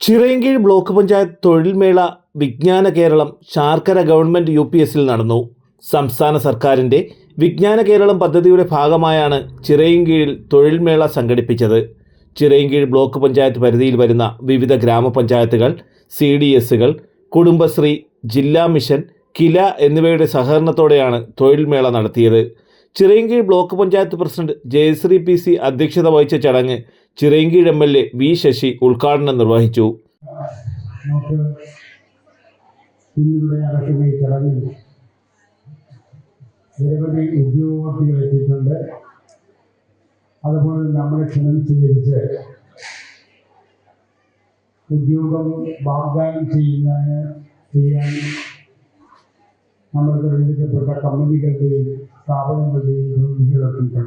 Chirayinkeezhu block panchayat തൊഴിൽമേള Vijnana Keralam Sarkara government U P നടന്നു. സംസ്ഥാന സർക്കാരിന്റെ വിജ്ഞാന കേരളം പദ്ധതിയുടെ ഭാഗമായാണ് ചിറയൻകീഴിൽ തൊഴിൽമേള സംഘടിപ്പിച്ചത്. ചിറയൻകീഴ് ബ്ലോക്ക് പഞ്ചായത്ത് പരിധിയിൽ വരുന്ന വിവിധ ഗ്രാമപഞ്ചായത്തുകൾ സി ഡി എസുകൾ കുടുംബശ്രീ ജില്ലാ മിഷൻ കില എന്നിവയുടെ സഹകരണത്തോടെയാണ് തൊഴിൽമേള നടത്തിയത്. Chirayinkeezhu block panchayat president Jayasree P C അധ്യക്ഷത വഹിച്ച ചടങ്ങ് Chirayinkeezhu M L A V Sasi ഉദ്ഘാടനം നിർവഹിച്ചു. നിരവധി ഉദ്യോഗാർത്ഥികൾ എത്തിയിട്ടുണ്ട്. അതുപോലെ നമ്മളെ ക്ഷണം സ്വീകരിച്ച് ഉദ്യോഗം വാഗ്ദാനം ചെയ്യുന്നതിന് ചെയ്യാൻ നമ്മൾ തിരഞ്ഞെടുക്കപ്പെട്ട കമ്പനികളുടെയും സ്ഥാപനങ്ങളുടെയും പ്രതിനിധികൾ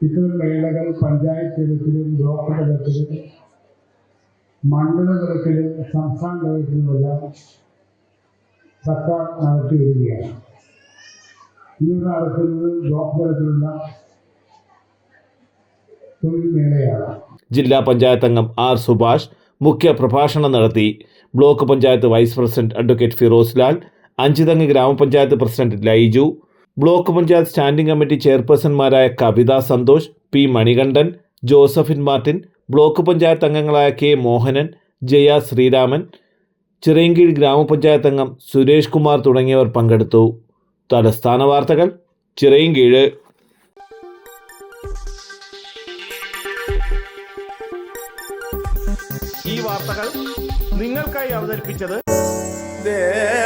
ഇത്തരം മേളകൾ പഞ്ചായത്ത് തലത്തിലും ബ്ലോക്ക് തലത്തിലും മണ്ഡല തലത്തിലും സംസ്ഥാന തലത്തിലുമെല്ലാം സർക്കാർ നടത്തി വരികയാണ് ഇന്ന് നടക്കുന്നത് ബ്ലോക്ക് തലത്തിലുള്ള തൊഴിൽ മേളയാണ് ജില്ലാ പഞ്ചായത്ത് അംഗം ആർ സുഭാഷ് മുഖ്യ പ്രഭാഷണം നടത്തി block panchayat vice president advocate Firoz Lal Anchuthengu ഗ്രാമപഞ്ചായത്ത് president Laiju block panchayat standing committee ചെയർപേഴ്സൺമാരായ Kavitha Santhosh P Manikandan Josephine Martin block panchayat അംഗങ്ങളായ കെ മോഹനൻ ജയ ശ്രീരാമൻ ചിറയൻകീഴ് ഗ്രാമപഞ്ചായത്ത് അംഗം സുരേഷ് കുമാർ തുടങ്ങിയവർ പങ്കെടുത്തു. തലസ്ഥാന വാർത്തകൾ ചിറയൻകീഴ്. ഈ വാർത്തകൾ നിങ്ങൾക്കായി അവതരിപ്പിച്ചത് Arabian